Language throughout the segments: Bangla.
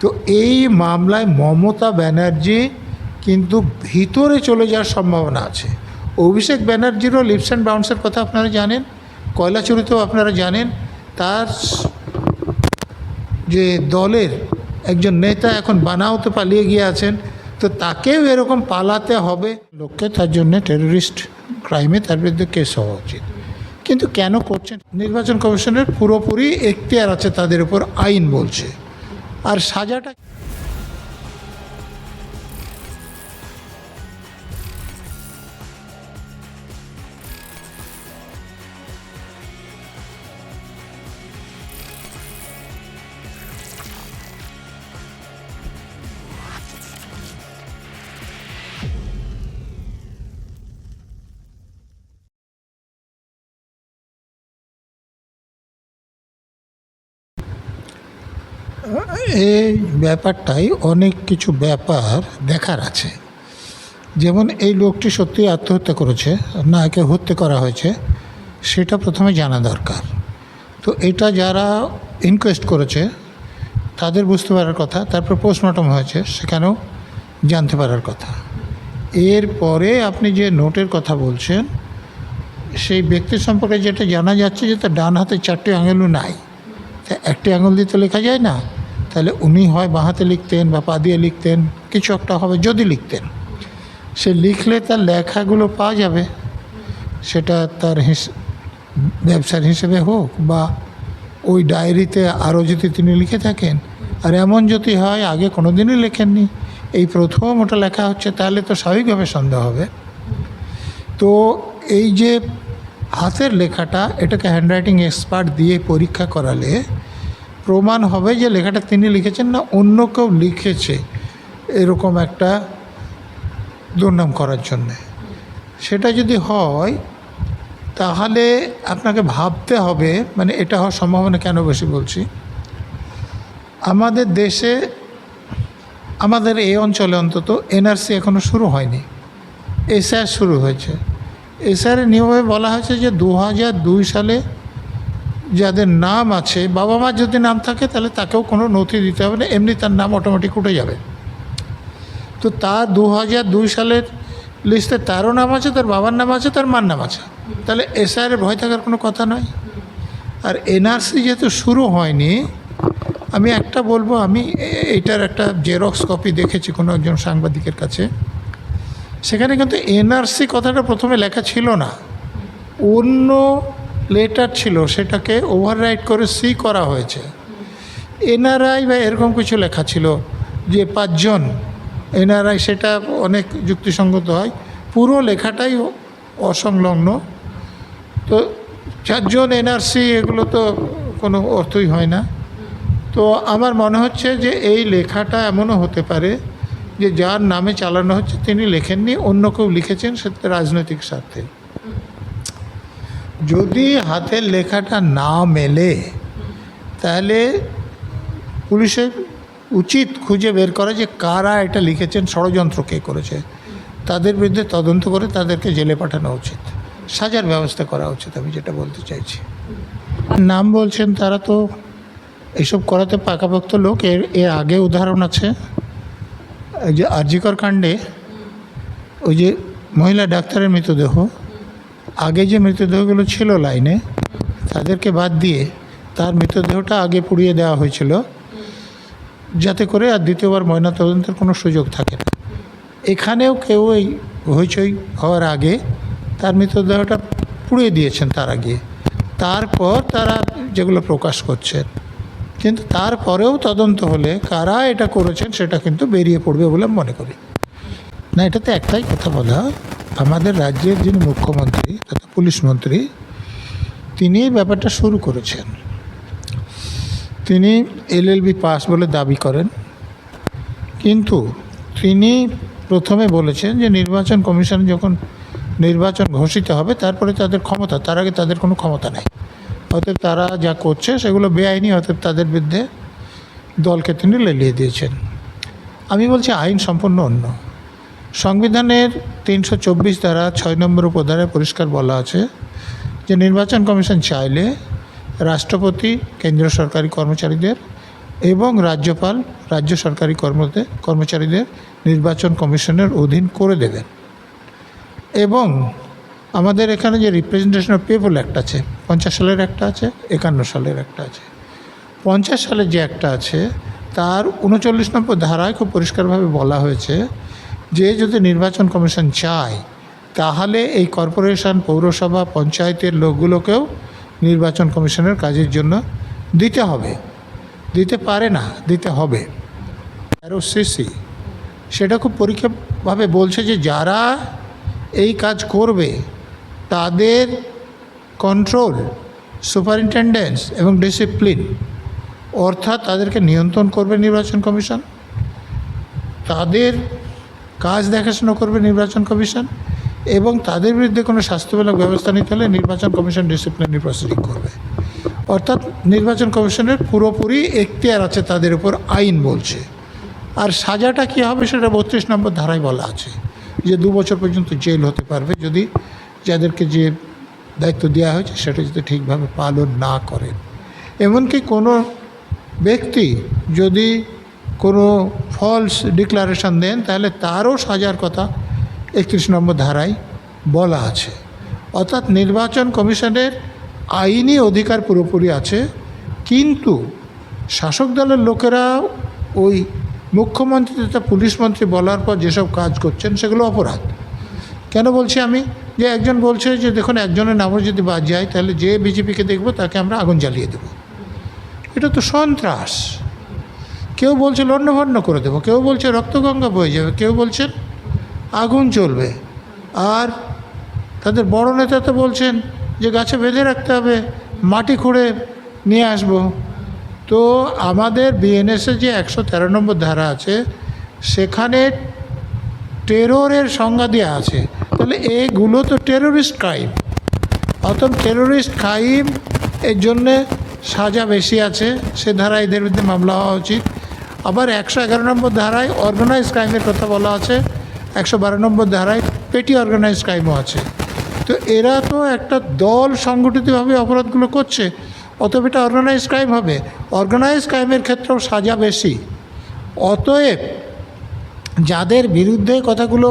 তো এই মামলায় মমতা ব্যানার্জি কিন্তু ভিতরে চলে যাওয়ার সম্ভাবনা আছে। অভিষেক ব্যানার্জিরও লিপস অ্যান্ড বাউন্সের কথা আপনারা জানেন কয়লা চুরিতেও আপনারা জানেন, তার যে দলের একজন নেতা এখন বানাওতে পালিয়ে গিয়ে আছেন, তো তাকেও এরকম পালাতে হবে। লোককে তার জন্য টেররিস্ট ক্রাইমে তার বিরুদ্ধে কেস হওয়া উচিত। কিন্তু কেন করছেন? নির্বাচন কমিশনের পুরোপুরি এখতিয়ার আছে তাদের উপর আইন বলছে। আর সাজাটা ব্যাপারটাই অনেক কিছু ব্যাপার দেখার আছে। যেমন এই লোকটি সত্যি আত্মহত্যা করেছে, না একে হত্যা করা হয়েছে, সেটা প্রথমে জানা দরকার। তো এটা যারা ইনকোয়েস্ট করেছে, তাদের বুঝতে পারার কথা, তারপর পোস্টমর্টম হয়েছে, সেখানেও জানতে পারার কথা। এরপরে আপনি যে নোটের কথা বলছেন, সেই ব্যক্তি সম্পর্কে যেটা জানা যাচ্ছে যে তার ডান হাতে চারটি আঙুলও নাই। তা একটি আঙুল দিয়ে তো লেখা যায় না? তাহলে উনি হয় বাঁ হাতে লিখতেন বা পা দিয়ে লিখতেন, কিছু একটা হবে যদি লিখতেন। সে লিখলে তার লেখাগুলো পাওয়া যাবে, সেটা তার হিস, ব্যবসার হিসেবে হোক বা ওই ডায়েরিতে আরও যদি তিনি লিখে থাকেন, আর এমন যদি হয় আগে কোনো দিনই লেখেননি, এই প্রথম ওটা লেখা হচ্ছে, তাহলে তো স্বাভাবিকভাবে সন্দেহ হবে। তো এই যে হাতের লেখাটা, এটাকে হ্যান্ডরাইটিং এক্সপার্ট দিয়ে পরীক্ষা করালে প্রমাণ হবে যে লেখাটা তিনি লিখেছেন না অন্য কেউ লিখেছে এরকম একটা দুর্নাম করার জন্যে। সেটা যদি হয়, তাহলে আপনাকে ভাবতে হবে মানে এটা হওয়ার সম্ভাবনা কেন বেশি বলছি? আমাদের দেশে, আমাদের এই অঞ্চলে অন্তত এনআরসি এখনও শুরু হয়নি। এসআর শুরু হয়েছে। এসআর নিয়মে বলা হয়েছে যে দু হাজার দুই সালে যাদের নাম আছে, বাবা মার যদি নাম থাকে তাহলে তাকেও কোনো নথি দিতে হবে না, এমনি তার নাম অটোমেটিক উঠে যাবে। তো তার দু হাজার দুই সালের লিস্টে তারও নাম আছে, তার বাবার নাম আছে, তার মার নাম আছে। তাহলে এসআইয়ের ভয় থাকার কোনো কথা নয়। আর এনআরসি যেহেতু শুরু হয়নি, আমি একটা বলব, আমি এইটার একটা জেরক্স কপি দেখেছি কোনো একজন সাংবাদিকের কাছে। সেখানে কিন্তু এনআরসি কথাটা প্রথমে লেখা ছিল না। অন্য লেটার ছিল, সেটাকে ওভাররাইট করে সি করা হয়েছে। এনআরআই বা এরকম কিছু লেখা ছিল যে পাঁচজন এনআরআই সেটা অনেক যুক্তিসঙ্গত হয়। পুরো লেখাটাই অসংলগ্ন। তো চারজন এনআরসি এগুলো তো কোনো অর্থই হয় না। তো আমার মনে হচ্ছে যে এই লেখাটা এমনও হতে পারে যে যার নামে চালানো হচ্ছে, তিনি লেখেননি, অন্য কেউ লিখেছেন সেটা রাজনৈতিক স্বার্থে। যদি হাতের লেখাটা না মেলে, তাহলে পুলিশের উচিত খুঁজে বের করা যে কারা এটা লিখেছেন, ষড়যন্ত্র কে করেছে। তাদের বিরুদ্ধে তদন্ত করে তাদেরকে জেলে পাঠানো উচিত। সাজার ব্যবস্থা করা উচিত, আমি যেটা বলতে চাইছি। নাম বলছেন তারা তো, এসব করাতে পাকাপোক্ত লোক। এর এর আগে উদাহরণ আছে যে আরজিকর কাণ্ডে, ওই যে মহিলা ডাক্তারের মৃতদেহ আগে যে মৃতদেহগুলো ছিল লাইনে, তাদেরকে বাদ দিয়ে তার মৃতদেহটা আগে পুড়িয়ে দেওয়া হয়েছিল, যাতে করে আর দ্বিতীয়বার ময়নাতদন্তের কোনো সুযোগ থাকে না। এখানেও কেউ এই হইচই হওয়ার আগে তার মৃতদেহটা পুড়িয়ে দিয়েছেন তার আগে। তারপর তারা যেগুলো প্রকাশ করছেন, কিন্তু তারপরেও তদন্ত হলে কারা এটা করেছেন সেটা কিন্তু বেরিয়ে পড়বে বলে মনে করি। না, এটাতে একটাই কথা বলা আমাদের রাজ্যের যিনি মুখ্যমন্ত্রী তথা পুলিশ মন্ত্রী, তিনি ব্যাপারটা শুরু করেছেন। তিনি এলএলবি পাস বলে দাবি করেন। কিন্তু তিনি প্রথমে বলেছেন যে নির্বাচন কমিশন যখন নির্বাচন ঘোষিত হবে, তারপরে তাদের ক্ষমতা, তার আগে তাদের কোনো ক্ষমতা নেই। অতএব তারা যা করছে সেগুলো বেআইনি, অতএব তাদের বিরুদ্ধে দলকে তিনি লেলিয়ে দিয়েছেন। আমি বলছি আইন সম্পূর্ণ অন্য। সংবিধানের তিনশো চব্বিশ ধারা ছয় নম্বর উপধারে পরিষ্কার বলা আছে যে নির্বাচন কমিশন চাইলে রাষ্ট্রপতি, কেন্দ্রীয় সরকারি কর্মচারীদের এবং রাজ্যপাল, রাজ্য সরকারি কর্মতে, কর্মচারীদের নির্বাচন কমিশনের অধীন করে দেবেন। এবং আমাদের এখানে যে রিপ্রেজেন্টেশন অফ পিপল অ্যাক্ট আছে, পঞ্চাশ সালের একটা আছে, একান্ন সালের একটা আছে। পঞ্চাশ সালের যে একটা আছে, তার উনচল্লিশ নম্বর ধারায় খুব পরিষ্কারভাবে বলা হয়েছে যে যদি নির্বাচন কমিশন চায়, তাহলে এই কর্পোরেশন, পৌরসভা, পঞ্চায়েতের লোকগুলোকেও নির্বাচন কমিশনের কাজের জন্য দিতে হবে। দিতে পারে না, দিতে হবে। তেরো সিসি সেটা খুব পরীক্ষাভাবে বলছে যে যারা এই কাজ করবে, তাদের কন্ট্রোল সুপারিনটেন্ডেন্স এবং ডিসিপ্লিন, অর্থাৎ তাদেরকে নিয়ন্ত্রণ করবে নির্বাচন কমিশন। তাদের কাজ দেখাশোনা করবে নির্বাচন কমিশন এবং তাদের বিরুদ্ধে কোনো স্বাস্থ্যমূলক ব্যবস্থা নিতে হলে নির্বাচন কমিশন ডিসিপ্লিনারি প্রসিডিং করবে। অর্থাৎ নির্বাচন কমিশনের পুরোপুরি এখতিয়ার আছে তাদের উপর আইন বলছে। আর সাজাটা কী হবে সেটা বত্রিশ নম্বর ধারায় বলা আছে যে দু বছর পর্যন্ত জেল হতে পারবে যদি যাদেরকে যে দায়িত্ব দেওয়া হয়েছে সেটা যদি ঠিকভাবে পালন না করেন। এমনকি কোনো ব্যক্তি যদি কোনো ফলস ডিক্লারেশন দেন, তাহলে তারও সাজার কথা একত্রিশ নম্বর ধারায় বলা আছে। অর্থাৎ নির্বাচন কমিশনের আইনি অধিকার পুরোপুরি আছে, কিন্তু শাসক দলের লোকেরা ওই মুখ্যমন্ত্রী তথা পুলিশ মন্ত্রী বলার পর যেসব কাজ করছেন, সেগুলো অপরাধ। কেন বলছি আমি? যে একজন বলছে যে দেখুন, একজনের নামও যদি বাদ যায়, তাহলে যে বিজেপিকে দেখব, তাকে আমরা আগুন জ্বালিয়ে দেবো। এটা তো সন্ত্রাস। কেউ বলছে লণ্ডভণ্ড করে দেবো, কেউ বলছে রক্তগঙ্গা বয়ে যাবে, কেউ বলছেন আগুন চলবে। আর তাদের বড় নেতা তো বলছেন যে গাছে বেঁধে রাখতে হবে, মাটি খুঁড়ে নিয়ে আসব। তো আমাদের বিএনএসে যে একশো তেরো নম্বর ধারা আছে, সেখানে টেরোরের সংজ্ঞা দেওয়া আছে। তাহলে এগুলো তো টেরোরিস্ট ক্রাইম অতএব টেরোরিস্ট ক্রাইম এর জন্যে সাজা বেশি আছে, সে ধারা এদের বিরুদ্ধে মামলা হওয়া উচিত। আবার একশো এগারো নম্বর ধারায় অর্গানাইজ ক্রাইমের কথা বলা আছে, একশো বারো নম্বর ধারায় পেটি অর্গানাইজ ক্রাইমও আছে। তো এরা তো একটা দল সংগঠিতভাবে অপরাধগুলো করছে, অতএব এটা অর্গানাইজ ক্রাইম হবে। অর্গানাইজ ক্রাইমের ক্ষেত্রেও সাজা বেশি। অতএব যাদের বিরুদ্ধে কথাগুলো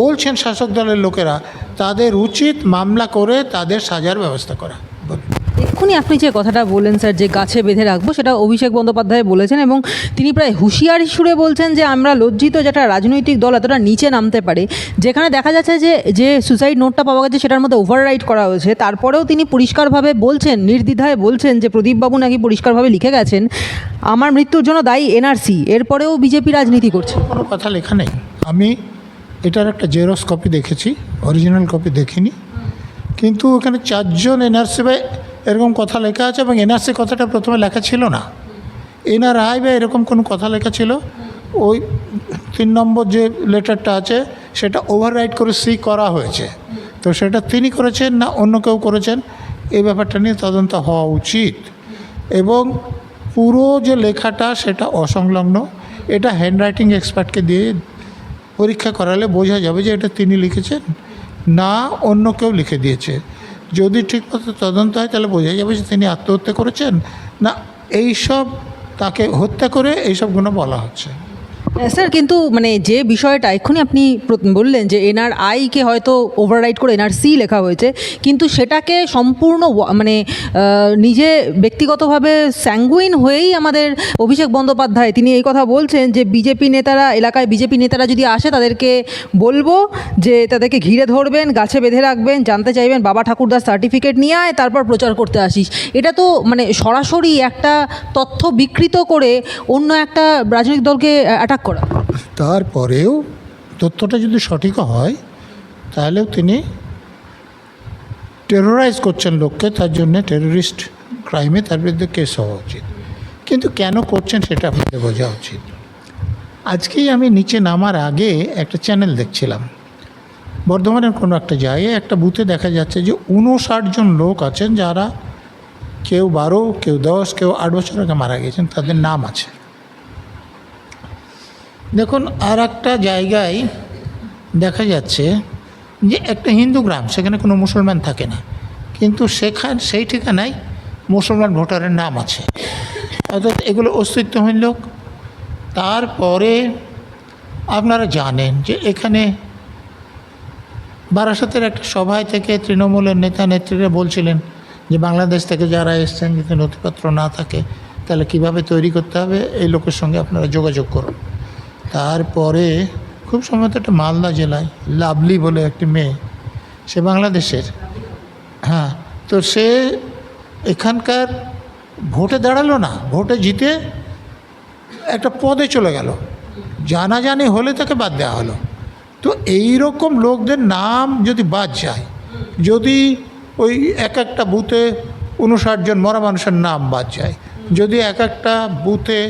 বলছেন শাসক দলের লোকেরা, তাদের উচিত মামলা করে তাদের সাজার ব্যবস্থা করা। বলুন। এক্ষুনি আপনি যে কথাটা বললেন, স্যার, যে গাছে বেঁধে রাখব, সেটা অভিষেক বন্দ্যোপাধ্যায় বলেছেন এবং তিনি প্রায় হুঁশিয়ারি সুরে বলছেন যে, আমরা লজ্জিত যেটা রাজনৈতিক দল এতটা নিচে নামতে পারে। যেখানে দেখা যাচ্ছে যে যে সুসাইড নোটটা পাওয়া গেছে, সেটার মধ্যে ওভাররাইট করা হয়েছে। তারপরেও তিনি পরিষ্কারভাবে বলছেন, নির্দ্বিধায় বলছেন যে, প্রদীপবাবু নাকি পরিষ্কারভাবে লিখে গেছেন, আমার মৃত্যুর জন্য দায়ী এনআরসি এরপরেও বিজেপি রাজনীতি করছে। কোনো কথা লেখা নেই। আমি এটার একটা জেরক্স কপি দেখেছি অরিজিনাল কপি দেখিনি। কিন্তু ওখানে চারজন এনআরসি বা এরকম কথা লেখা আছে এবং এনআরসি কথাটা প্রথমে লেখা ছিল না। এনআরআই বা এরকম কোনো কথা লেখা ছিল, ওই তিন নম্বর যে লেটারটা আছে, সেটা ওভাররাইট করে সি করা হয়েছে। তো সেটা তিনি করেছেন না অন্য কেউ করেছেন, এই ব্যাপারটা নিয়ে তদন্ত হওয়া উচিত। এবং পুরো যে লেখাটা, সেটা অসংলগ্ন। এটা হ্যান্ডরাইটিং এক্সপার্টকে দিয়ে পরীক্ষা করালে বোঝা যাবে যে এটা তিনি লিখেছেন না অন্য কেউ লিখে দিয়েছে। যদি ঠিকমতো তদন্ত হয়, তাহলে বোঝা যাবে যে তিনি আত্মহত্যা করেছেন। না, এইসব তাকে হত্যা করে এইসব গুণ বলা হচ্ছে। স্যার, কিন্তু মানে যে বিষয়টা, এক্ষুনি আপনি বললেন যে এনআর আইকে হয়তো ওভাররাইট করে এনআর সি লেখা হয়েছে, কিন্তু সেটাকে সম্পূর্ণ মানে নিজে ব্যক্তিগতভাবে স্যাঙ্গুইন হয়েই আমাদের অভিষেক বন্দ্যোপাধ্যায়, তিনি এই কথা বলছেন যে বিজেপি নেতারা, এলাকায় বিজেপি নেতারা যদি আসে, তাদেরকে বলব যে তাদেরকে ঘিরে ধরবেন, গাছে বেঁধে রাখবেন, জানতে চাইবেন, বাবা ঠাকুরদার সার্টিফিকেট নিয়ে আয়, তারপর প্রচার করতে আসিস। এটা তো মানে সরাসরি একটা তথ্য বিকৃত করে অন্য একটা রাজনৈতিক দলকে অ্যাটাক করা। তারপরেও তথ্যটা যদি সঠিক হয়, তাহলেও তিনি টেরোরাইজ করছেন লোককে, তার জন্য টেরোরিস্ট ক্রাইমে তার বিরুদ্ধে কেস হওয়া উচিত। কিন্তু কেন করছেন সেটা আপনাদের বোঝা উচিত। আজকেই আমি নিচে নামার আগে একটা চ্যানেল দেখছিলাম। বর্ধমানের কোনো একটা জায়গায় একটা বুথে দেখা যাচ্ছে যে উনষাট জন লোক আছেন যারা কেউ বারো, কেউ দশ, কেউ আট বছর আগে মারা গেছেন তাদের নাম আছে। দেখুন আর একটা জায়গায় দেখা যাচ্ছে যে একটা হিন্দু গ্রাম, সেখানে কোনো মুসলমান থাকে না। কিন্তু সেখান, সেই ঠিকানায় মুসলমান ভোটারের নাম আছে। অর্থাৎ এগুলো অস্তিত্বহীন লোক। তারপরে আপনারা জানেন যে এখানে বারাসতের একটা সভায় থেকে তৃণমূলের নেতা নেত্রীরা বলছিলেন যে বাংলাদেশ থেকে যারা এসছেন, যদি নথিপত্র না থাকে, তাহলে কীভাবে তৈরি করতে হবে? এই লোকের সঙ্গে আপনারা যোগাযোগ করুন। তারপরে খুব সম্ভবত একটা মালদা জেলায়, লাভলি বলে একটি মেয়ে, সে বাংলাদেশের। হ্যাঁ তো সে এখানকার ভোটে দাঁড়াল না, ভোটে জিতে একটা পদে চলে গেল। জানাজানি হলে তাকে বাদ দেওয়া হলো। তো এই রকম লোকদের নাম যদি বাদ যায়, যদি ওই এক একটা বুথে উনষাট জন মরা মানুষের নাম বাদ যায়, যদি এক একটা বুথে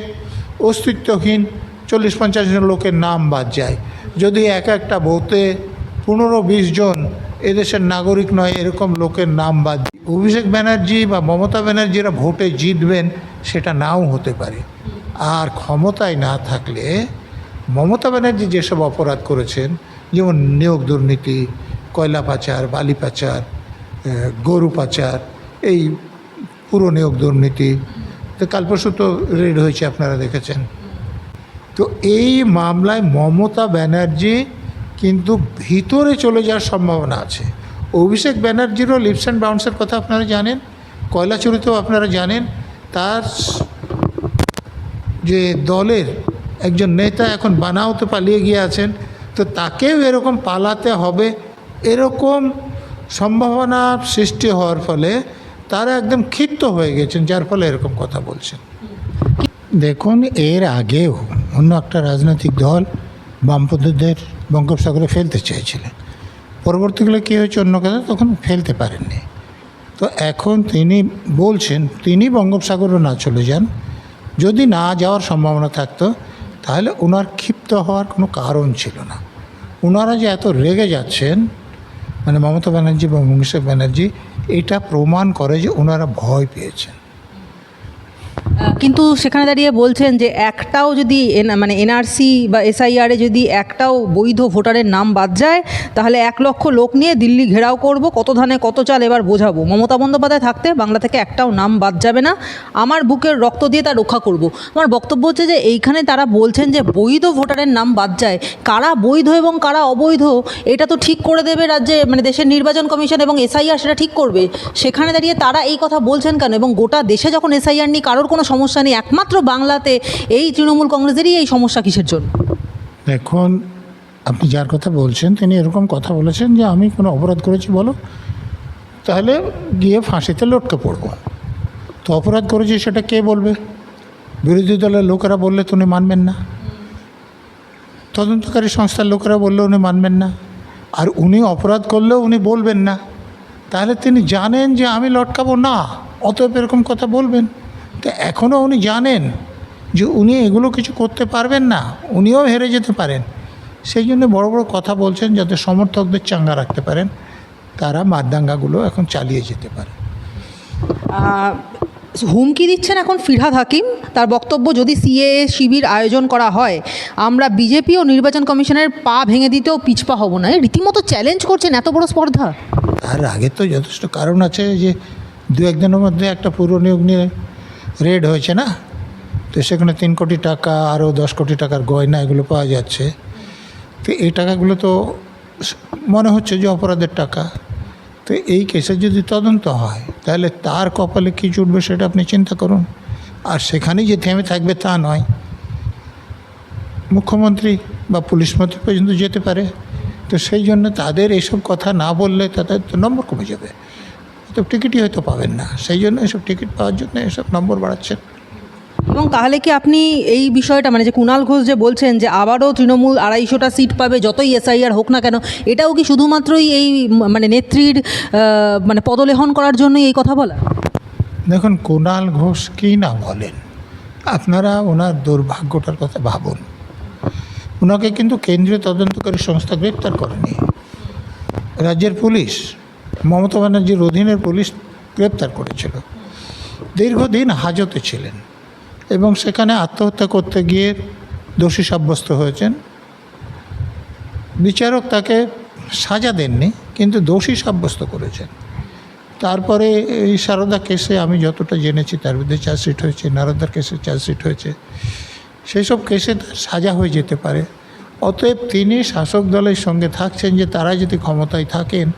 অস্তিত্বহীন চল্লিশ পঞ্চাশ জন লোকের নাম বাদ যায়। যদি এক একটা বুথে পনেরো বিশ জন এদেশের নাগরিক নয়, এরকম লোকের নাম বাদ অভিষেক ব্যানার্জি বা মমতা ব্যানার্জিরা ভোটে জিতবেন, সেটা নাও হতে পারে। আর ক্ষমতায় না থাকলে মমতা ব্যানার্জি যেসব অপরাধ করেছেন, যেমন নিয়োগ দুর্নীতি, কয়লা পাচার, বালি পাচার গরু পাচার, এই পুরো নিয়োগ দুর্নীতি কাল পরশু তো রেড হয়েছে, আপনারা দেখেছেন। তো এই মামলায় মমতা ব্যানার্জি কিন্তু ভিতরে চলে যাওয়ার সম্ভাবনা আছে। অভিষেক ব্যানার্জিরও লিপস অ্যান্ড বাউন্সের কথা আপনারা জানেন, কয়লা চুরিতেও আপনারা জানেন, তার যে দলের একজন নেতা এখন বানাওতে পালিয়ে গিয়ে আছেন, তো তাকেও এরকম পালাতে হবে, এরকম সম্ভাবনা সৃষ্টি হওয়ার ফলে তারা একদম ক্ষিপ্ত হয়ে গেছেন, যার ফলে এরকম কথা বলছেন। দেখুন, এর আগেও অন্য একটা রাজনৈতিক দল বামপন্থীদের বঙ্গোপসাগরে ফেলতে চেয়েছিলেন। পরবর্তীকালে কী হয়েছে অন্য কথা? তখন ফেলতে পারেননি। তো এখন তিনি বলছেন, তিনি বঙ্গোপসাগরও না চলে যান। যদি না যাওয়ার সম্ভাবনা থাকতো, তাহলে ওনার ক্ষিপ্ত হওয়ার কোনো কারণ ছিল না। ওনারা যে এত রেগে যাচ্ছেন মানে মমতা ব্যানার্জি বা অভিষেক ব্যানার্জি, এটা প্রমাণ করে যে ওনারা ভয় পেয়েছেন। কিন্তু সেখানে দাঁড়িয়ে বলছেন যে একটাও যদি মানে এনআরসি বা এসআইআরে যদি একটাও বৈধ ভোটারের নাম বাদ যায়, তাহলে এক লক্ষ লোক নিয়ে দিল্লি ঘেরাও করব, কত ধানে কত চাল এবার বোঝাবো। মমতা বন্দ্যোপাধ্যায় থাকতে বাংলা থেকে একটাও নাম বাদ যাবে না, আমার বুকের রক্ত দিয়ে তা রক্ষা করব। আমার বক্তব্য হচ্ছে যে এইখানে তারা বলছেন যে বৈধ ভোটারের নাম বাদ যায়। কারা বৈধ এবং কারা অবৈধ, এটা তো ঠিক করে দেবে রাজ্যে মানে দেশের নির্বাচন কমিশন এবং এসআইআর সেটা ঠিক করবে। সেখানে দাঁড়িয়ে তারা এই কথা বলছেন কেন? এবং গোটা দেশে যখন এসআইআর নিয়ে কারোর কোনো সমস্যা নেই। একমাত্র বাংলাতে এই তৃণমূল কংগ্রেসেরই এই সমস্যা কিসের জন্য? দেখুন, আপনি যার কথা বলছেন, তিনি এরকম কথা বলেছেন যে আমি কোনো অপরাধ করেছি, বলো। তাহলে গিয়ে ফাঁসিতে লটকে পড়ব। তো অপরাধ করেছি সেটা কে বলবে? বিরোধী দলের লোকেরা বললে তো উনি মানবেন না। তদন্তকারী সংস্থার লোকেরা বললে উনি মানবেন না। আর উনি অপরাধ করলেও উনি বলবেন না। তাহলে তিনি জানেন যে আমি লটকাবো? না। অতএব এরকম কথা বলবেন। তো এখনও উনি জানেন যে উনি এগুলো কিছু করতে পারবেন না উনিও হেরে যেতে পারেন। সেই জন্য বড় বড় কথা বলছেন যাতে সমর্থকদের চাঙ্গা রাখতে পারেন তারা মারদাঙ্গাগুলো এখন চালিয়ে যেতে পারে। হুমকি দিচ্ছেন এখন ফিরহাদ হাকিম। তার বক্তব্য যদি সিএএ শিবির আয়োজন করা হয় আমরা বিজেপি ও নির্বাচন কমিশনের পা ভেঙে দিতেও পিছপা হব না। রীতিমতো চ্যালেঞ্জ করছেন এত বড় স্পর্ধা। তার আগে তো যথেষ্ট কারণ আছে যে দু একদিনের মধ্যে একটা পুরো নিয়োগ নিয়ে রেড হয়েছে না? তো সেখানে তিন কোটি টাকা আরও দশ কোটি টাকার গয়না এগুলো পাওয়া যাচ্ছে। তো এই টাকাগুলো তো মনে হচ্ছে যে অপরাধের টাকা। তো এই কেসে যদি তদন্ত হয়, তাহলে তার কপালে কী জুটবে সেটা আপনি চিন্তা করুন। আর সেখানেই যে থেমে থাকবে তা নয়। মুখ্যমন্ত্রী বা পুলিশ মন্ত্রী পর্যন্ত যেতে পারে। তো সেই জন্য তাদের এইসব কথা না বললে তাদের তো নম্বর কমে যাবে। তো টিকিটই হয়তো পাবেন না। সেই জন্য এসব টিকিট পাওয়ার জন্য এসব নম্বর বাড়াচ্ছেন। এবং তাহলে কি আপনি এই বিষয়টা মানে যে কুণাল ঘোষ যে বলছেন যে আবারও তৃণমূল আড়াইশোটা সিট পাবে যতই এসআইআর হোক না কেন এটাও কি শুধুমাত্রই এই মানে নেত্রীর মানে পদলেহন করার জন্যই এই কথা বলা? দেখুন কুণাল ঘোষ কী না বলেন আপনারা ওনার দুর্ভাগ্যটার কথা ভাবুন। ওনাকে কিন্তু কেন্দ্রীয় তদন্তকারী সংস্থা গ্রেপ্তার করেনি। রাজ্যের পুলিশ মমতা ব্যানার্জির অধীনের পুলিশ গ্রেপ্তার করেছিল। দীর্ঘদিন হাজতে ছিলেন এবং সেখানে আত্মহত্যা করতে গিয়ে দোষী সাব্যস্ত হয়েছেন। বিচারক তাকে সাজা দেননি, কিন্তু দোষী সাব্যস্ত করেছেন। তারপরে এই সারদা কেসে আমি যতটা জেনেছি, তার বিরুদ্ধে চার্জশিট হয়েছে, নারদার কেসে চার্জশিট হয়েছে, সেই সব কেসে সাজা হয়ে যেতে পারে। অতএব তিনি শাসক দলের সঙ্গে থাকছেন যে তারা যদি ক্ষমতায় থাকেন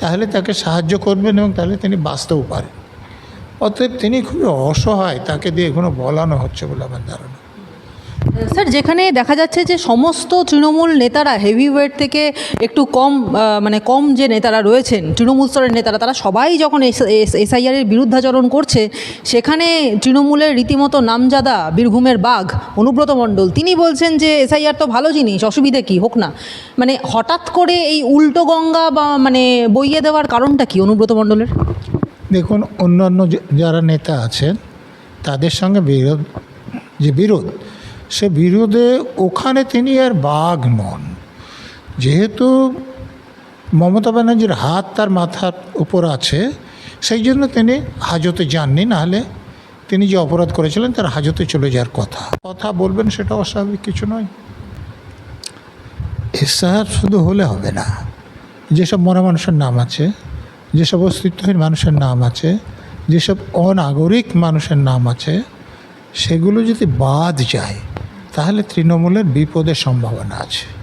তাহলে তাকে সাহায্য করবেন এবং তাহলে তিনি বাঁচতেও পারেন। অতএব তিনি খুবই অসহায়, তাকে দিয়ে এখনও বলানো হচ্ছে বলে আমার ধারণা। স্যার, যেখানে দেখা যাচ্ছে যে সমস্ত তৃণমূল নেতারা হেভি ওয়েট থেকে একটু কম মানে কম যে নেতারা রয়েছেন, তৃণমূল স্তরের নেতারা, তারা সবাই যখন এসআইআরের বিরুদ্ধাচরণ করছে, সেখানে তৃণমূলের রীতিমতো নামজাদা বীরভূমের বাঘ অনুব্রত মণ্ডল, তিনি বলছেন যে এসআইআর তো ভালো জিনিস, অসুবিধে কি, হোক না। মানে হঠাৎ করে এই উল্টো গঙ্গা বা মানে বইয়ে দেওয়ার কারণটা কি অনুব্রত মণ্ডলের? দেখুন, অন্যান্য যারা নেতা আছেন, তাদের সঙ্গে বিরোধ, যে বিরোধ সে বিরোধে ওখানে তিনি আর বাঘ নন। যেহেতু মমতা ব্যানার্জির হাত তার মাথার উপর আছে, সেই জন্য তিনি হাজতে যাননি, নাহলে তিনি যে অপরাধ করেছিলেন তার হাজতে চলে যাওয়ার কথা। কথা বলবেন সেটা অস্বাভাবিক কিছু নয়। এসআর শুধু হলে হবে না। যেসব মরা মানুষের নাম আছে, যেসব অস্তিত্বহীন মানুষের নাম আছে, যেসব অনাগরিক মানুষের নাম আছে, সেগুলো যদি বাদ যায় তাহলে তৃণমূলের বিপদের সম্ভাবনা আছে।